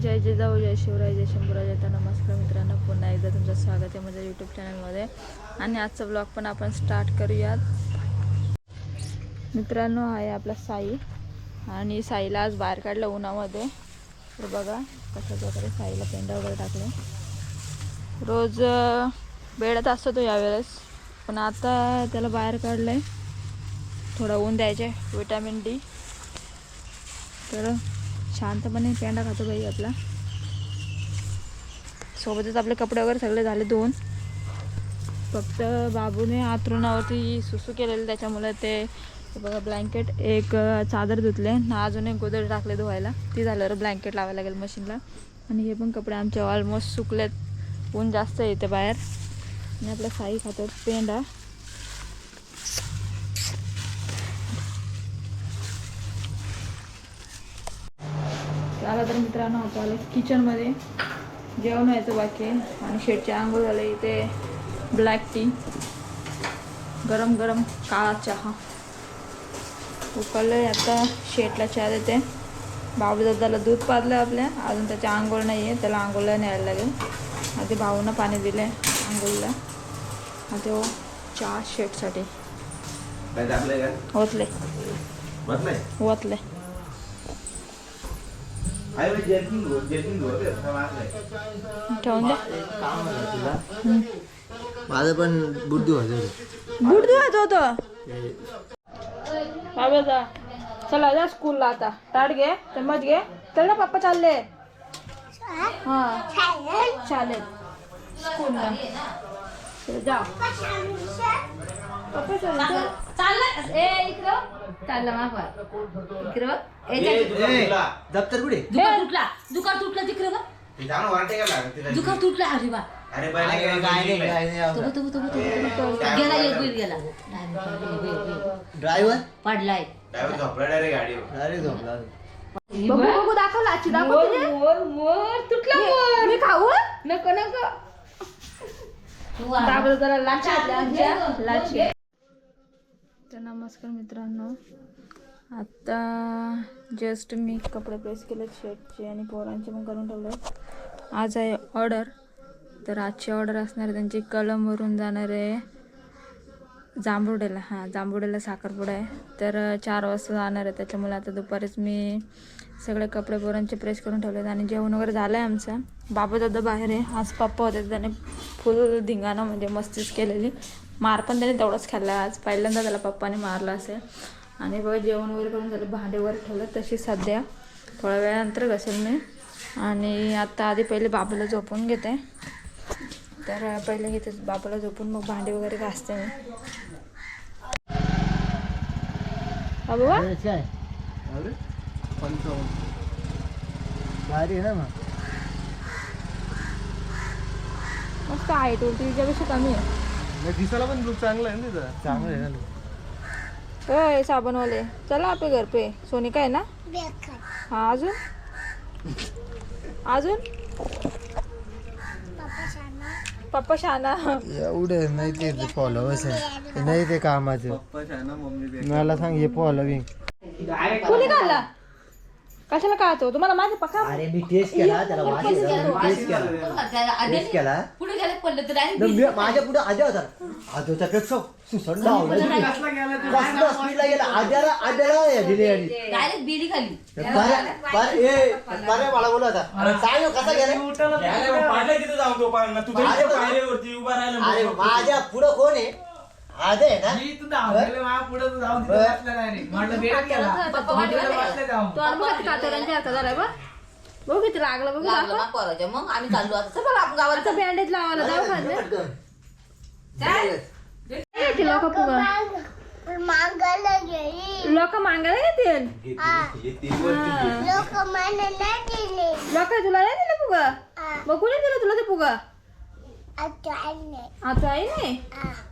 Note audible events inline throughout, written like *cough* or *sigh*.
जय जिजाऊ जय शिवराय जय शंभूराज येता नमस्कार मित्रांनो पुन्हा एकदा तुमचं स्वागत आहे माझ्या यूट्यूब चॅनलमध्ये आणि आजचा ब्लॉग पण आपण स्टार्ट करूयात. मित्रांनो आहे आपला साई. आणि साईला आज बाहेर काढलं उन्हामध्ये. तर बघा कशा प्रकारे साईला पेंडा वगैरे टाकले. रोज अं, वेळात असतो तो यावेळेस. पण आता त्याला बाहेर काढलं आहे थोडं ऊन द्यायचे विटॅमिन डी तर शांतपणे पेंडा खातो बाई आपला. सोबतच आपले कपडे वगैरे सगळे झाले धुवून. फक्त बाबूने आतरुणावरती सुसू केलेलं त्याच्यामुळे ते बघा ब्लँकेट एक चादर धुतले ना अजून एक गोदर टाकले धुवायला. ती झाल्यावर ब्लँकेट लावायला लागेल मशीनला आणि हे पण कपडे आमचे ऑलमोस्ट सुकलेत. ऊन जास्त येते बाहेर. आणि आपला साई खातो पेंडा त्याला तर मित्रांनो आता आलं किचनमध्ये जेवण व्हायचं बाकी आहे. आणि शेटचे आंघोळ झाले इथे. ब्लॅक टी गरम गरम काळा चहा. उकळलं आता. शेटला चहा देते. दादाला दूध पाजलं आपल्या. अजून त्याची आंघोळ नाही आहे. त्याला आंघोळला न्यायला लागेल. आधी भाऊनं पाणी दिले आंघोळीला. आता हो चहा शेटसाठी ओतले ओतले जर्किंग जर्किंग. ठेवून द्या हम्म. माझं पण बुद्धी होतं बूट धुवायचं होतं बाबा जा चला जा स्कूलला आता। ताट घे चम्मच घे चल ना पप्पा चालले हा चालेल स्कूलला जा। पप्पा चालले चाललं ए इकडं। चाललं इकडं बघ. दुकान तुला. दप्तर कुठे दुकान तुटला. दुकान तुटलं तिकडे बघ? दुकान तुटलं अरे बा अरे बाई, नाही काय गेला, नाही गेला. काय नाही तू तू तू तू गेला एक बीड गेला. नाही, नाही, नाही, नाही, नाही. ड्रायव्हर? पडलाय. ड्रायव्हर झोपला direct गाडीवर. अरे झोपला बघू बघू. दाखव लाची दाखव तिने. मोर मोर तुटला मी- मी खाऊ? नको नको. तू आ. बाबा जरा लाची लाची तर नमस्कार मित्रांनो. आत्ता जस्ट मी कपडे प्रेस केले शर्टचे आणि पोरांचे पण करून ठेवले. आज आहे ऑर्डर तर आजची ऑर्डर असणार आहे त्यांची कलमवरून जाणार आहे. जांभुडेला हां जांभुडेला साखरपुडा आहे. तर चार वाजता जाणार आहे त्याच्यामुळे आता दुपारीच मी सगळे कपडे पोरांचे प्रेस करून ठेवलेत आणि जेवण वगैरे झालं आहे आमचं. बाबा दादा बाहेर आहे आज पप्पा होते त्याने फुल धिंगाणा म्हणजे मस्तीच केलेली. मार पण त्याने तेवढंच खाल्ला आज. पहिल्यांदा त्याला पप्पाने मारला असेल आणि बघा जेवण वगैरे करून झालं भांडे वगैरे ठेवलं तशी सध्या. थोड्या वेळानंतर घसेल मी. आणि आता आधी पहिले बाबूला झोपून घेते. तर पहिले घेते बाबूला झोपून मग भांडे वगैरे घासते मी. भारी आहे ना मग. मस्त होती तिच्यापेक्षा कमी आहे. दिसायला पण लुक चांगला आहे ना चांगलं आहे ना look. होय साबणवाले? चला आपले घर पे. सोनिका आहे ना? हा अजून? अजून? पप्पा शाना. एवढं नाही ते फॉलोवर्स आहे. नाही ते कामाचं. मला सांग हे फॉलोविंग कोणी काढला कशाला काढतो तुम्हाला माझे पक्का अरे मी टेस्ट केला त्याला वास येतो टेस्ट केला. टेस्ट केला. पुढे गेले पडलं तर न मी- माझ्या पुढे आजा होता. आजा पेक्षा सुसंड कसला स्पीडला गेला? आजाला आजाला दिली आणि डायरेक्ट बिडी खाली. बरं बरं ए बरं मला बोलू आता. सांग हो, कसा गेला? पाडलं तिथं जाऊन तो पाळणा तू तरी अरे त्या पण- पायरीवरती उभा राहिला अरे मग. माझ्या पुढं कोण आहे? आजा आहे ना पप्पा वाटलं तो अनुभव किती कातरांच्या हातात आलाय बा बघू किती लागलं बघू लागलं दाखव ना पोराच्या मग आम्ही चाललो आता चल बरं आपण गावाला आता बँडेज लावायला जाऊ लोक फुगा मागायला गेली लोक मागायला येतील. लोक तुला नाही दिलं फुगा मग कुणी दिलं तुला ते फुगा आता आले आता नाही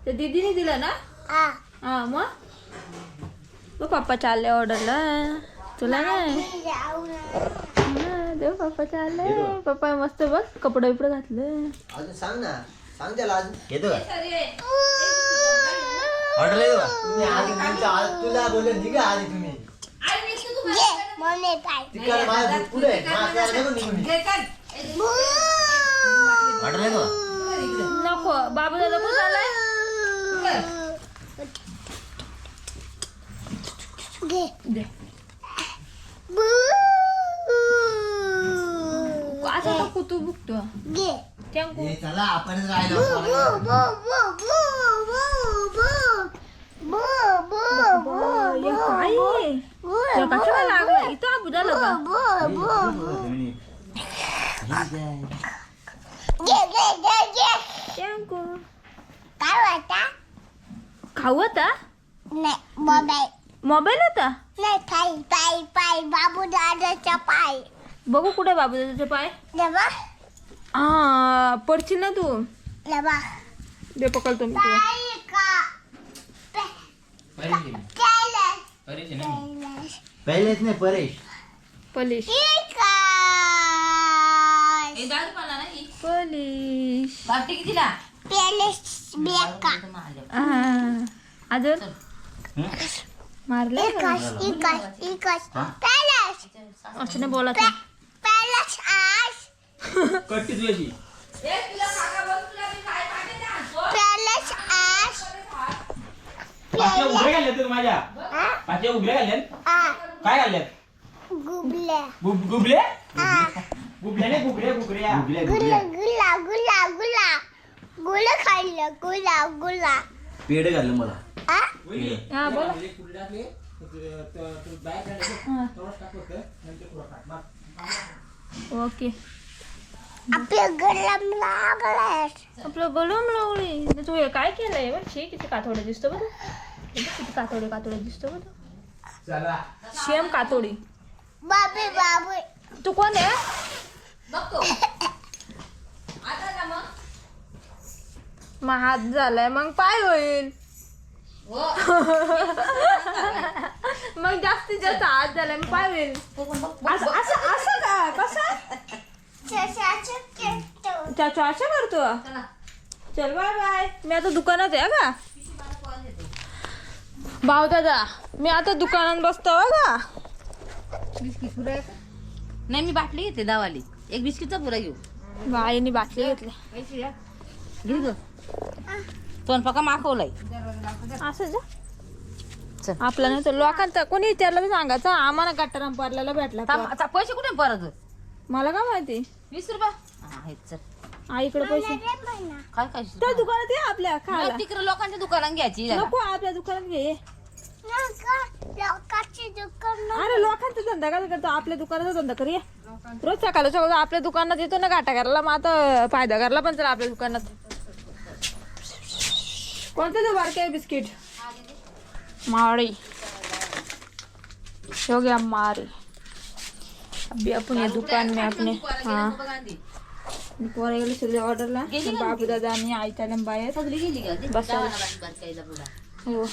ते दीदीने दिलं ना आ हा मग मग पप्पा चालले ऑर्डरला तुला नाही हा, देव पप्पा चालले पप्पा मस्त बघ कपडे बिपडे घातले अजून सांग ना सांग त्याला अजून येतो का ऑर्डर येतो का तुम्ही आधी तुमच्या आज तुला बोलले निघा आधी तुम्ही तिकडे माझ्या पुढे. माझ्या निघून तुला? नको बाबू दादा कुठं आलाय असा तो कुतू बुकतो त्यांकू चला आपण लागला इथं अबुदा लगा टँकू काय वाटा खाऊ आता नाही मोबाईल मोबाईल होता? नाही पाय पाय पाय बाबू दादाचा पाय. बघू कुठे बाबू दादाचे पाय? लेवा हा पडशील ना तू. लेवा दे पकडतो मी तुला. पाय का? परेश. केलं परेश आहे ना? मी. पहिलेच नाही परेश. पलिश. हे दारू पाला नाही? पॉलिश बापटी कितीला? हा अजून? मारलं? अक्षने बोला. कट्टी तुझ्याशी पाचव्या उभ्या घालल्यात तर माझ्या? पाचव्या उभ्या घालल्यात? काय घालल्यात? गुबले? गुबले नाही गुबड्या गुबड्या गुगल्या गुला गुगल्या गुला गुला गुला गुला. खाल्लं गुला गुला. पेड घाललं मला. आ? हा बोला. ओके. आपल्या गरम लागलाय. आपलं गलम लावली तू हे काय केलंय बघ शी किती कातोडे दिसतो. हे बघ किती कातोडे कातोडे दिसतो बघ तू चला. सेम कातोडी. बाबे बाबू. तू कोण आहे? बघतो. आता ना मग. मग हात झालाय मग पाय होईल. हो. *laughs* मग जास्तीत जास्त हात झालाय मग पाय होईल. बघ असं असं असं का कसं? चाचू असं करतो. चला. चल बाय बाय. मी आता दुकानात आहे का भाऊ दादा मी आता दुकानात बसतो बिस्किट का? नाही मी बाटली घेते दावाली. एक बिस्किटचा पुरा घेऊ. बाईने बाटली घेतली. पैसे या घे ग स्वयंपाका मागवलाय असं जा. आपला नाही तर लोकांचा कोणी विचारलं तर सांगायचं आम्हाला गट्टाराम पारल्याला भेटला थांब, तो. आता पैसे कुठे परत? मला काय माहिती? वीस रुपये? हा, आहेत चल. आईकडे पैसे. काय काय? त्या दुकानात ये आपल्या खायला. तिकडे लोकांच्या दुकानात घ्यायची. नको आपल्या दुकानात घे. अरे लोकांचा धंदा काय करतो? आपल्या दुकानाचा धंदा कर ये. रोज सकाळी सकाळी आपल्या दुकानात येतो ना गाठा करायला मग आता फायदा करायला पण चला आपल्या दुकानात. कोणते तो बारके बिस्किट? माड़ी हो गया मारी अभी अपन ये दुकान में अपने हाँ. पोरं गेले सगळे ऑर्डरला बाबू दादा आणि आई त्याला बाहेर? बस. हो.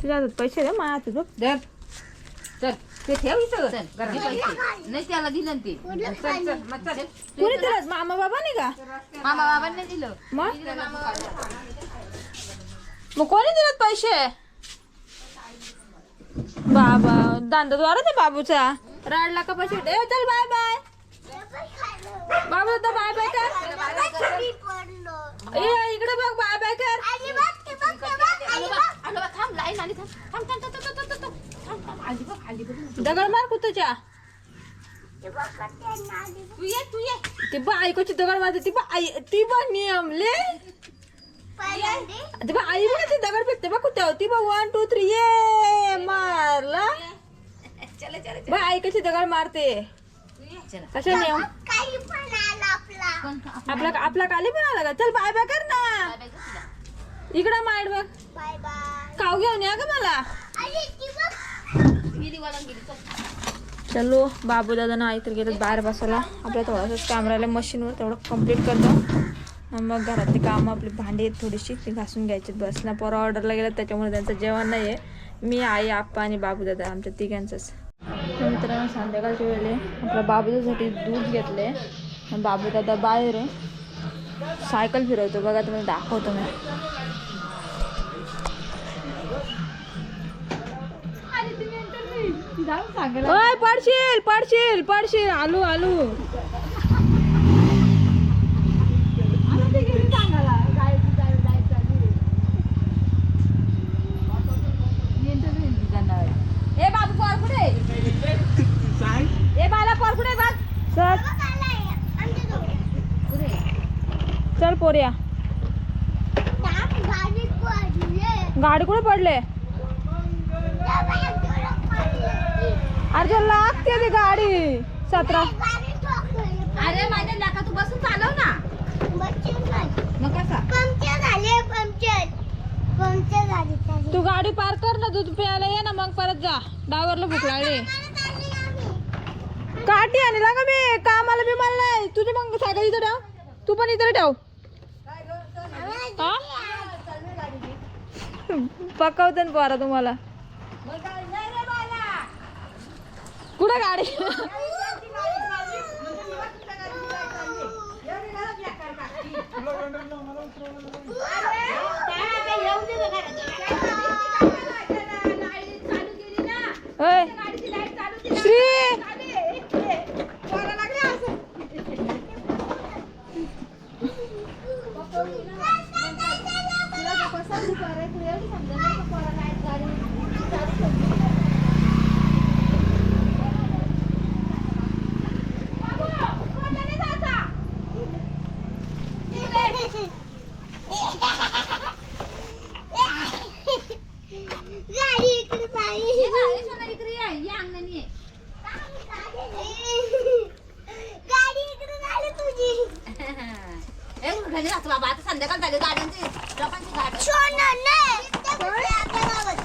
तुझ्या हातात पैसे दे माझ्या हातात बघ. धर. चल ते ठेव इथं चल घे पैसे. नाही त्याला दिलं ना ते चल चल मग चल कोणी दिलं मामा बाबा नाही का मामा बाबांनी दिलं मग मग कोणी दिलं पैसे बाबा दांडाद्वारा ते बाबूचा राडला का पैसे दे चल बाय बाय बाबू तर बाय बाय कर इकडे बघ बाय बाय कर थांब लाईन आली थांब थांब थांब थांब थांब थांब आली बघ आली बघ. दगड मार कुतूच्या. तू ये तू दगड मारते ती बा आई ती बा नियमले ते बा आई बघ ते दगड फेकते बा कुत्या ती बघ वन टू थ्री ये मारला. बा ऐकूची दगड मारते. कशा नियम? आपला आपला काली पण आला का? चल बाय बाय कर ना. इकडं माड बघ. काव घेऊन या ग मला. चलो बाबू दादा ना आई तर गेलं बाहेर बसायला. आपल्या थोडासा कॅमेराला मशीनवर तेवढं कंप्लीट करतो. मग घरातली कामं आपली भांडी आहेत थोडीशी ती घासून घ्यायची. बस ना पोरं ऑर्डरला गेलं त्याच्यामुळे त्यांचं जेवण नाही आहे मी आई आप्पा आणि बाबू दादा आमच्या तिघांचंच. तर मित्रांनो संध्याकाळच्या वेळेला आपल्या बाबूदासाठी दूध घेतले बाबू दादा बाहेर आहे. सायकल फिरवतो. बघा तुम्ही दाखवतो मी. ओय पडशील पडशील पडशील. आलू आलू. ए बाबू कुठे? ए बाला कुठे? बघ सर. चल पोरिया. गाडी कुठे पडले? अरे ते लागते ती गाडी. सतरा. अरे माझ्या नाका तू बसून चालव ना. मग कसा. तू गाडी पार कर ना दूध प्यायला ये ना मग परत जा. डायव्हरला भूक लागली. काठी आणला का मी? कामाला बी मला नाही. तुझी मग सायकल इथं ठेव. तू पण इथं ठेव हा पकवते ना पोरा तुम्हाला. कुठं गाडी? तुझी. *laughs* बाबा? आता संध्याकाळ झाली गाड्यांची. लोकांची गाडी सोनं नाही त्या कुठल्या गावात?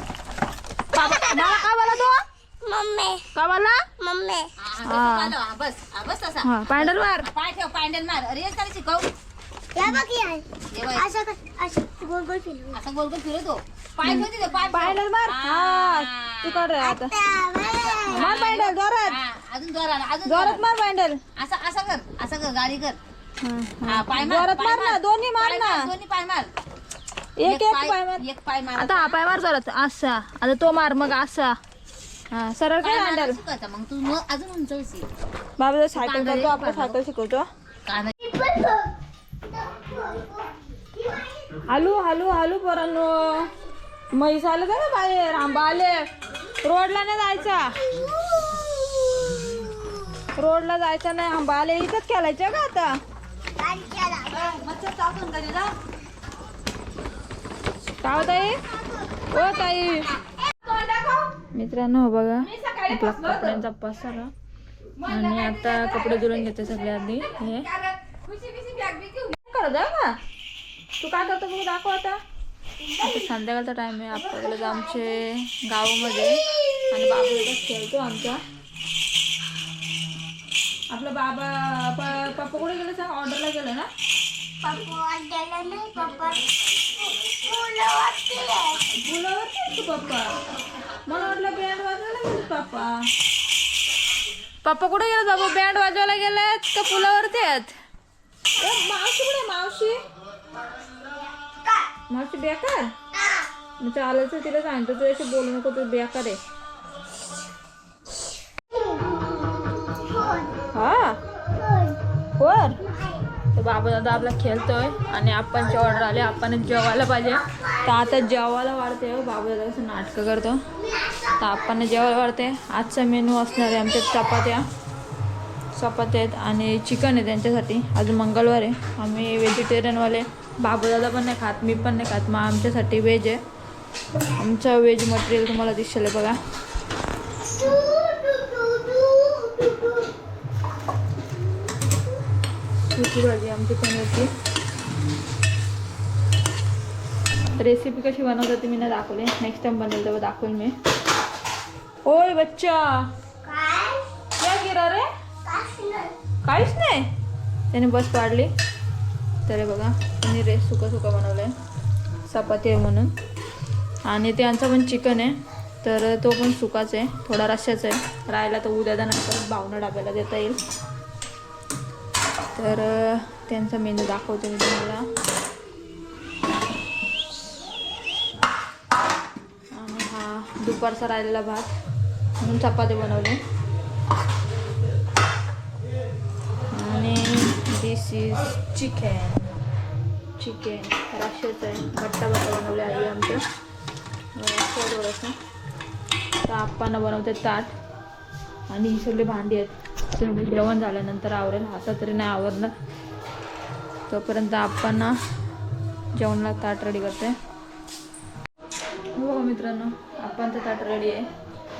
बाबा मला काय बोला तू? मम्मी. बोला बस बस तसा. हा पॅन्डल मार. पाय ठेव पॅन्डल मार. अरे त्याला शिकव. असं असं गोल गोल फिरव. असं गोल गोल फिरवतो. पाय ठेव तिथे पाय ठेव. पॅन्डल मार. हा तू काढ रे आता. मार पॅन्डल जोरात. हा, अजून जोरात अजून जोरात. मार पॅन्डल असं असं कर असं कर गाडी कर. हा, पाय मार जोरात पाय मार ना दोन्ही मार पाय ना. दोन्ही पाय मार. एक एक पाय मार. एक पाय मार. आता हा पाय मार जोरात. असा. आता तो मार मग असा. हा सरळ पाय काय मारायला हँडल शिकायचं मग तू मग अजून उंचवशी बाबा जर सायकल करतो आपलं सायकल शिकवतो. काना हलू हलू हलू पोरांनो. म्हैस आलं का ना बाहेर? आंबा आले. रोडला नाही जायचा. रोडला जायचा नाही. आंबा आले. इथंच खेळायचं का आता? काय हो ताई? ओ ताई. मित्रांनो हो बघा. आपला कपड्यांचा पसारा आणि आता कपडे धुवून घेते सगळे आधी. हे. तू काय करतो? बघू दाखव आता. संध्याकाळचा टाइम आहे. आपल्याकडे आमचे गावामध्ये आणि बाबा खेळतो आमच्या आपलं बाबा पप्पा कुठे गेलं सांग? ऑर्डरला गेलं ना? पप्पा मला वाटलं बँड वाजवायला गेले पप्पा. पप्पा कुठे गेले? बाबा बँड वाजवायला गेलेत का पुलावरती आहेत? मावशी कुठे मावशी? मावशी बेकार? मग चालायचं तिला सांगतो तू अशी बोलू नको तू बेकार आहे. हा? वर तर बाबा दादा आपला खेळतोय आणि आपणची ऑर्डर आले आपण जेवायला पाहिजे. तर आता जेवायला वाढते हो बाबा दादा असं नाटकं करतो. तर आपण जेवायला वाढते. आजचा मेनू असणार आहे आमच्या चपात्या. चपात्या आहेत आणि चिकन आहे त्यांच्यासाठी. आज मंगळवार आहे. आम्ही व्हेजिटेरियनवाले बाबू दादा पण नाही खात मी पण नाही खात मग आमच्यासाठी व्हेज आहे. आमचं वेज मटेरियल तुम्हाला दिसेल बघा. भाजी आमची पनीरची रेसिपी कशी बनवतात ती मी ना दाखवले नेक्स्ट टाइम बनवेल तेव्हा दाखवेल मी. ओय बच्चा! काय गिरा रे. काहीच नाही. त्याने बस पाडली. तर बघा त्यांनी रेस सुका सुका बनवलं आहे चपाती आहे म्हणून. आणि त्यांचं पण चिकन आहे. तर तो पण सुकाच आहे. थोडा रश्याच आहे. राहिला तर उद्या नंतर भावना डाब्याला देता येईल. तर त्यांचा मेनू दाखवते मी तुम्हाला. आणि हा दुपारचा राहिलेला भात. म्हणून चपाती बनवले. आणि दिस इज चिकन चिकन राष्ट्रच आहे. भट्टा भट्टा बनवले आई आमचं थोडंसं. तर आप्पांना बनवते ताट. आणि ही सगळी भांडी आहेत. तर जेवण झाल्यानंतर आवरेल. आता तरी नाही आवडणार तोपर्यंत आप्पांना जेवणाला ताट रेडी करते. हो मित्रांनो आप्पांचं ताट रेडी आहे.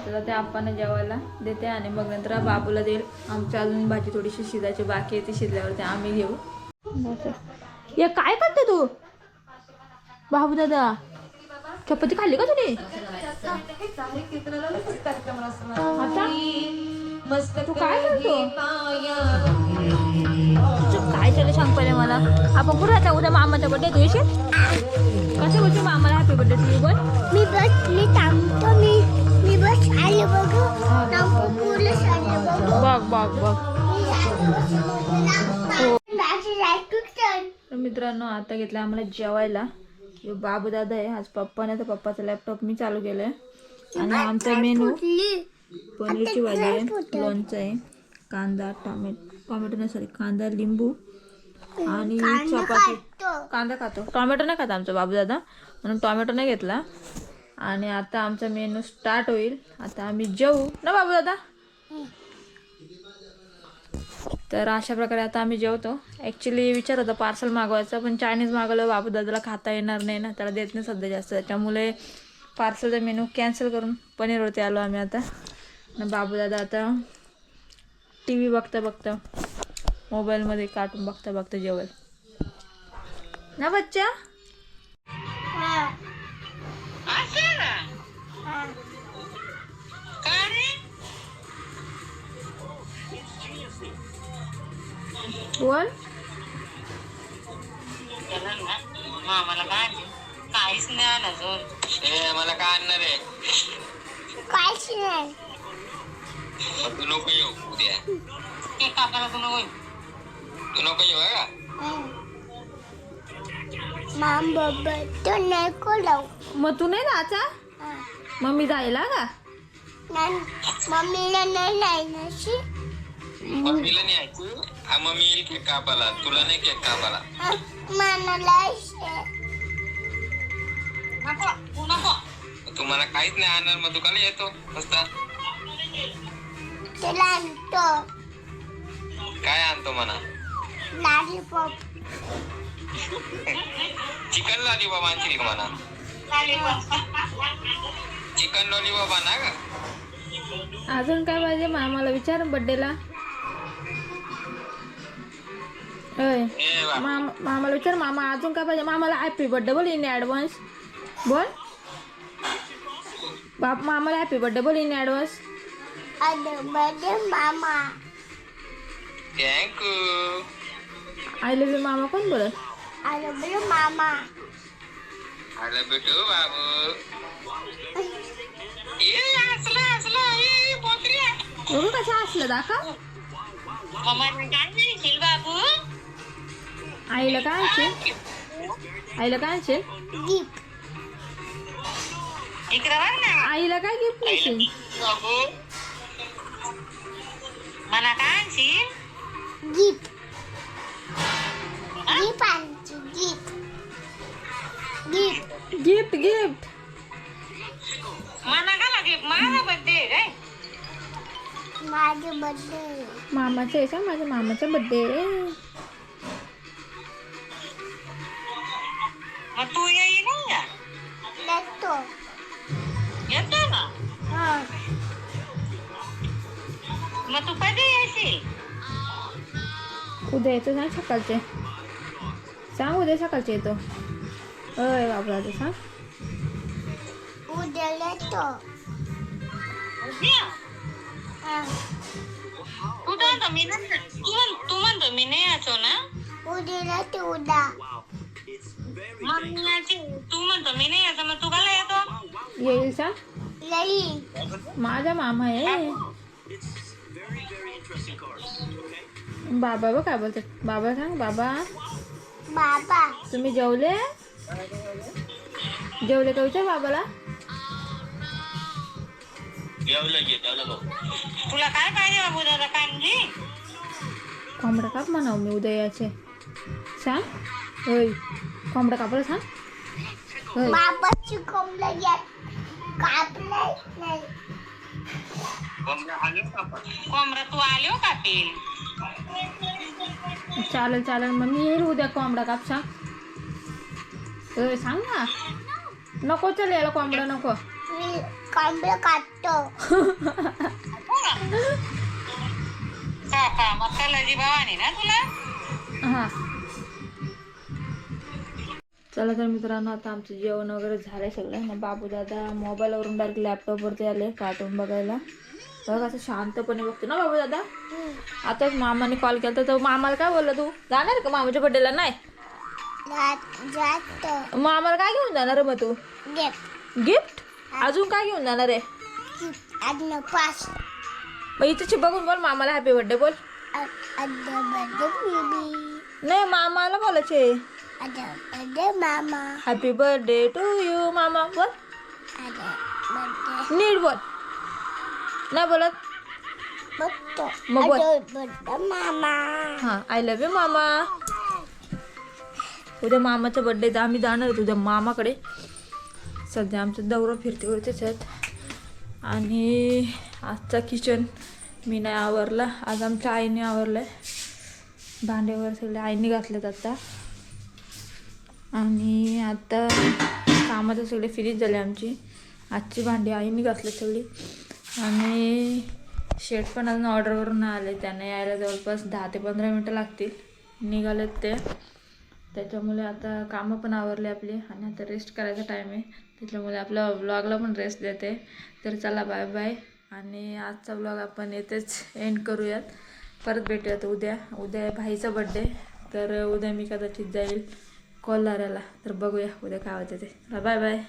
तर ते आप्पांना जेवायला देते आणि मग नंतर बाबूला देईल. आमची अजून भाजी थोडीशी शिजायची बाकी आहे. ती शिजल्यावरती आम्ही घेऊ. या काय करते तू? बाबू दादा. चपाती खाल्ली का तुम्ही? आता? तू काय करतो? तुझं काय चालू सांग पहिले मला? आपण कुठं आता उद्या मामाचा बड्डे तुझ्याशी कसं बोलतो मामाला हॅपी बड्डे तुझी बोल? मी बस मी थांबतो मी मी बस आले बघू. बघू. बघ बघ. मित्रांनो आता घेतलं आम्हाला जेवायला. ह्यो बाबू दादा आहे आज पप्पाने तर पप्पाचा लॅपटॉप मी चालू केलाय. आणि आमचा मेनू पनीरची भाजी आहे लोणचं आहे कांदा टोमॅटो टोमॅटो नाही सॉरी कांदा लिंबू आणि चपाती. कांदा खातो. टोमॅटो नाही खाता आमचा बाबू दादा म्हणून टोमॅटो नाही घेतला. आणि आता आमचा मेनू स्टार्ट होईल. आता आम्ही जेवू ना बाबू दादा तर अशा प्रकारे आता आम्ही जेवतो. ॲक्च्युली विचार होता पार्सल मागवायचं पण चायनीज मागवलं बाबू दादाला खाता येणार नाही ना त्याला देत नाही सध्या जास्त. त्यामुळे पार्सलचा मेनू कॅन्सल करून पनीरवरती आलो आम्ही आता. बाबूदादा आता टी व्ही बघता बघता मोबाईलमध्ये कार्टून बघता बघता जेवेल. ना बच्चा? बोल. काहीच नाही. आलं अजून ए मला काय आणणार आहे काहीच नाही तू नको येऊ उद्या ते काकाला तुला होईल तू नको येऊ का माम बाबा तो नाही को लाव. मग तू नाही जायचा? मग मी जायला का? मम्मीला नाही नाही नशी मम्मीला नाही ऐकू? हा मम्मी येईल केक कापाला तुला नाही केक कापाला मला नको तू नको. तू मला काहीच नाही आणणार मग दुकान येतो. मस्त काय आणतो म्हणा? लॉलीपॉप. चिकन लॉलीपॉप आणशील का म्हणा? चिकन लॉलीपॉप आणा का अजून काय पाहिजे मामाला विचार बड्डेला? मामा मामाला विचार मामा अजून काय पाहिजे मामाला हॅपी बर्थडे बोल इन ॲडव्हान्स बोल बाप मामाला हॅपी बर्थडे बोल इन ॲडव्हान्स आणि बर्थडे मामा thank you I love you मामा कोण बोलत आणि बरं मामा आलं भेटू बाबू ए हसला हसला ए बोकड्या बघू कसं असलं दाखव मम्मा काय म्हणशील बाबू आईला काय आणशील? आईला काय आणशील? गिफ्ट इकडे बघ ना. आईला काय गिफ्ट बाबू मला काय आणशील? Gift gift gift gift gift gift मला का लागेल? माझा बर्थडे काय माझे बर्थडे मामाचं आहे सांग माझ्या मामाचा बड्डे मग तू येई नाही का देतो येतो ना हा मग तू कधी येशील उद्या येतो सांग सकाळचे सांग उद्या सकाळचे येतो अय बाबा सांग उद्या देतो उद्या हा तू तर म्हणतो मी नाही तू म्हण तू म्हणतो मी नाही यायचो ना उद्या देतो उद्या मग मी यायची तू म्हणतो मी नाही यायचो मग तू काला येतो? येईल सांग नाही. माझा मामा आहे. बाबा बघ काय बोलतात. बाबा सांग बाबा. बाबा. तुम्ही जेवले? जेवले का विचार बाबाला? तुला काय पाहिजे बाबू दादा कांजी कोंबडा काप म्हणावं मी उद्या यायचे सांग. होय. कोंबडा कापला सांग. होय. कोंबडा घ्या. कापलंय नाही. कोंबडा तू आले हो कापेल चालेल चालेल. मग मी येईल उद्या कोंबडा काप सांग. होय सांग ना. नको चल याला कोंबडा नको. मी कोंबडा कापतो. का का मसालाची भावाने ना तुला? हां. चला तर मित्रांनो आता आमचं जेवण वगैरे झालंय सगळं. ना बाबू दादा मोबाईलवरून डायरेक्ट लॅपटॉपवरती आले कार्टून बघायला. बघ असं शांतपणे बघतो ना बाबू दादा आताच मामाने कॉल केला तर मामाला काय बोलला तू? जाणार का मामाच्या बड्डेला नाही? मग आम्हाला काय घेऊन जाणार आहे मग तू? गिफ्ट गिफ्ट अजून काय घेऊन जाणार आहे? मग इथे बघून बोल मामाला हॅपी बर्थडे बोल. नाही मामाला बोलायचे मामा हॅपी बर्थडे टू यू मामा बोल नीट बोल नाही बोलत मग बोल. मामा हां आय लव्ह यू मामा उद्या मामाचा बड्डे तर आम्ही जाणार उद्या मामाकडे. सध्या आमचं दौरा फिरतीवरतीच आहेत आणि आजचा किचन मी नाही आवरला. आज आमच्या आईने आवरलं आहे भांड्यावर सगळे आईने घातलेत आता. आणि आता कामाचं सगळे फिनिश झाले आमची. आजची भांडी आईने घातली सगळी. आणि शेट पण अजून ऑर्डरवरून आले. त्यांना यायला जवळपास दहा ते पंधरा मिनटं लागतील. निघालेत ते. त्याच्यामुळे आता कामं पण आवरले आपली. आणि आता रेस्ट करायचा टाईम आहे. त्याच्यामुळे आपल्या ब्लॉगला पण रेस्ट देते. तर चला बाय बाय आणि आजचा ब्लॉग आपण येथेच एंड करूयात. परत भेटूयात उद्या. उद्या भाईचा बड्डे तर उद्या मी कदाचित जाईल. कोल्हाऱ्याला तर बघूया उद्या काय होतं ते. Bye bye.